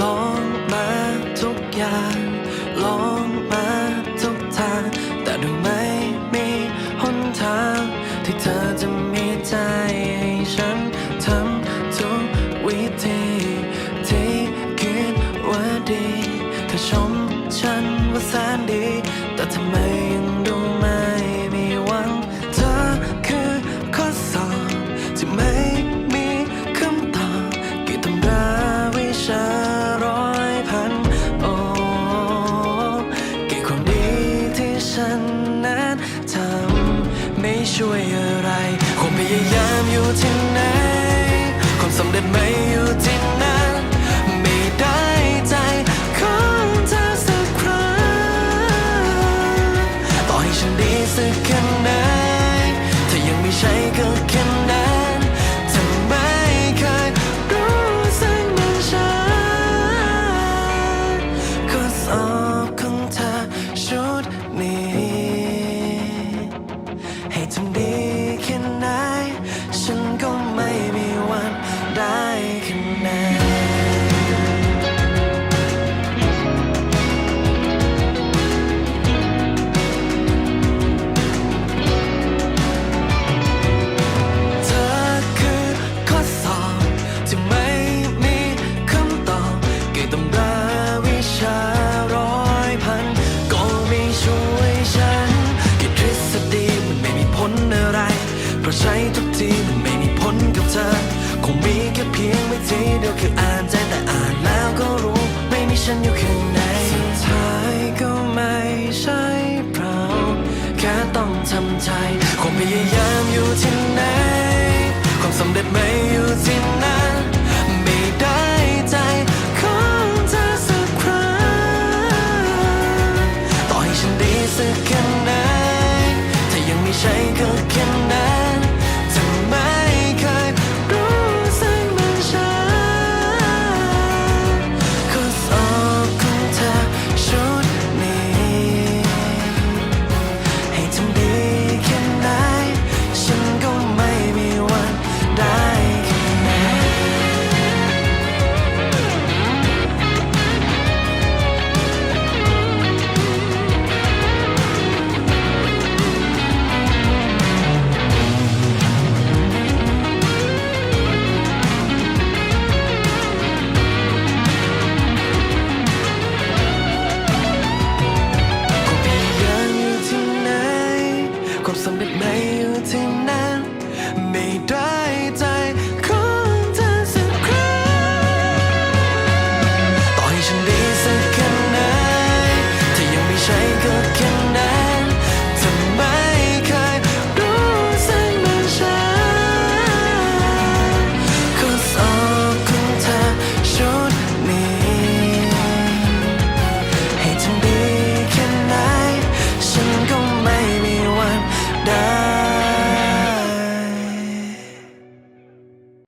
ลองมาทุกอย่าง ลองมาทุกทาง แต่ดูไม่มีหนทาง ที่เธอจะมีใจให้ฉันทำทุกวิธีที่คิดว่าดีเธอชมฉันว่าแสนดี แต่ทำไมยังดูไม่มีหวัง เธอคือข้อสอบที่ไม่ ช่วยอะไรความพยายามอยู่ที่ไหนความสำเร็จไม่อยู่ที่นั้นไม่ได้ใจของเธอสักครั้งต่อให้ฉันดีสักแค่ เพียงไม่ทีเดียวคืออ่านใจแต่อ่านแล้วก็รู้ ไม่มีฉันอยู่ข้างในสุดท้ายก็ไม่ใช่เราแค่ต้องทำใจคงพยายามอยู่ที่ไหน